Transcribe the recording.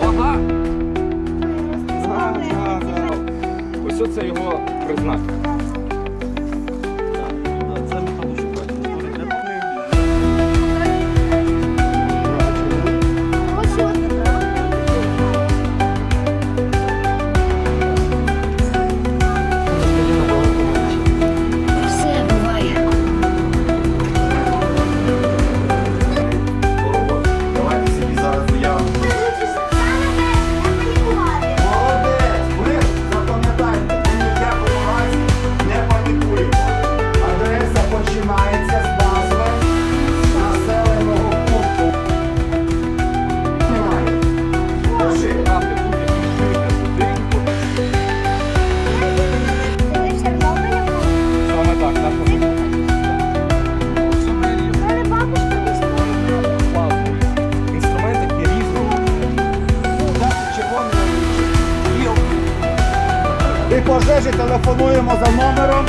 Вага! Ось це його признак. При пожежі телефонуємо за номером.